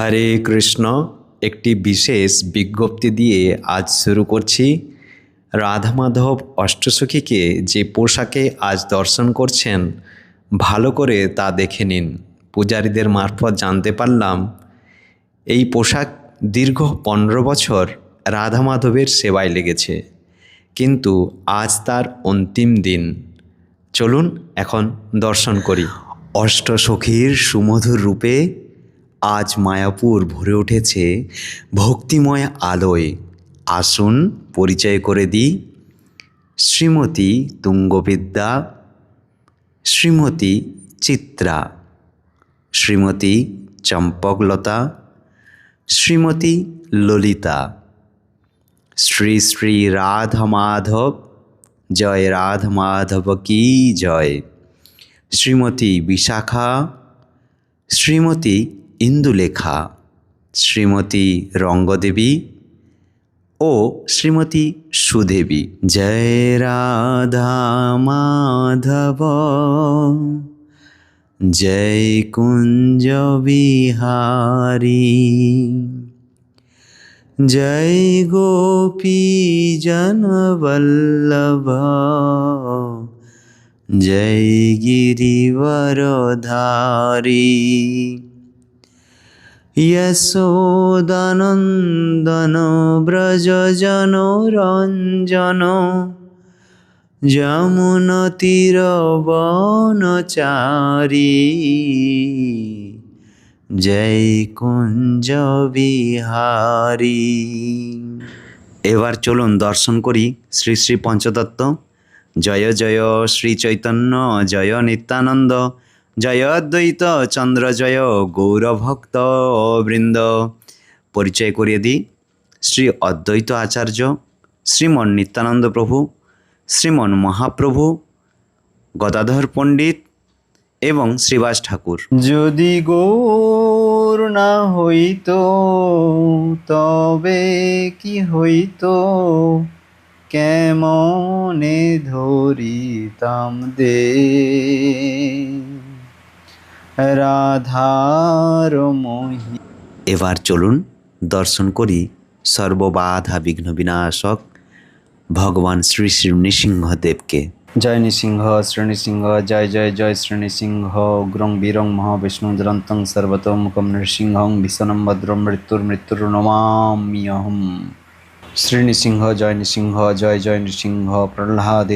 হরে কৃষ্ণ একটি বিশেষ বিজ্ঞপ্তি দিয়ে আজ শুরু করছি। রাধা মাধব অষ্টসখীকে যে পোশাকে আজ দর্শন করছেন, ভালো করে তা দেখে নিন। পূজারীদের মারফত জানতে পারলাম, এই পোশাক দীর্ঘ পনেরো বছর রাধা মাধবের সেবায় লেগেছে। কিন্তু আজ তার অন্তিম দিন। চলুন এখন দর্শন করি। অষ্টসখীর সুমধুর রূপে আজ মায়াপুর ভরে উঠেছে ভক্তিময় আলোয়। আসুন পরিচয় করে দিই। শ্রীমতী তুঙ্গবিদ্যা, শ্রীমতী চিত্রা, শ্রীমতী চম্পকলতা, শ্রীমতী ললিতা। শ্রী শ্রী রাধা মাধব, জয় রাধা মাধব কি জয়। শ্রীমতী বিশাখা, শ্রীমতী ইন্দুলেখা, শ্রীমতী রঙ্গদেবী ও শ্রীমতী সুদেবী। জয় রাধা মাধব, জয় কুঞ্জ বিহারী, জয় গোপী জনবল্লভ, জয় গিরিবরধারী। যশোদানন্দন ব্রজ জন রঞ্জন যমুন তীর জয় কুঞ্জ বিহারী এবার চলুন দর্শন করি শ্রী শ্রী পঞ্চতত্ত্ব জয় জয় শ্রী চৈতন্য জয় নিত্যানন্দ জয় অদ্বৈত চন্দ্র জয় গৌরভক্ত বৃন্দ। পরিচয় করিয়ে দিই। শ্রী অদ্বৈত আচার্য, শ্রীমন নিত্যানন্দ প্রভু, শ্রীমন মহাপ্রভু, গদাধর পণ্ডিত এবং শ্রীবাস ঠাকুর। যদি গৌর না হইত, তবে কি হইত? কেমনে ধরিতাম দে? রাধার মহি এবার চলুন দর্শন করি সর্ববাধা বিঘ্ন বিনাশক ভগবান শ্রী শ্রী নৃসিংহদেবকে। জয় নৃসিংহ শ্রী নৃসিংহ জয় জয় জয় শ্রী নৃসিংহ। উগ্রং বীরং মহাবিষ্ণু জলন্তং সর্বতোমুখম নৃসিংহং ভীষণম ভদ্রম মৃত্যুর মৃত্যুর নমাম্যহম শ্রী নৃসিংহ জয় নৃসিংহ জয় জয় নৃসিংহ প্রহ্লাদে